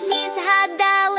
усі згадали.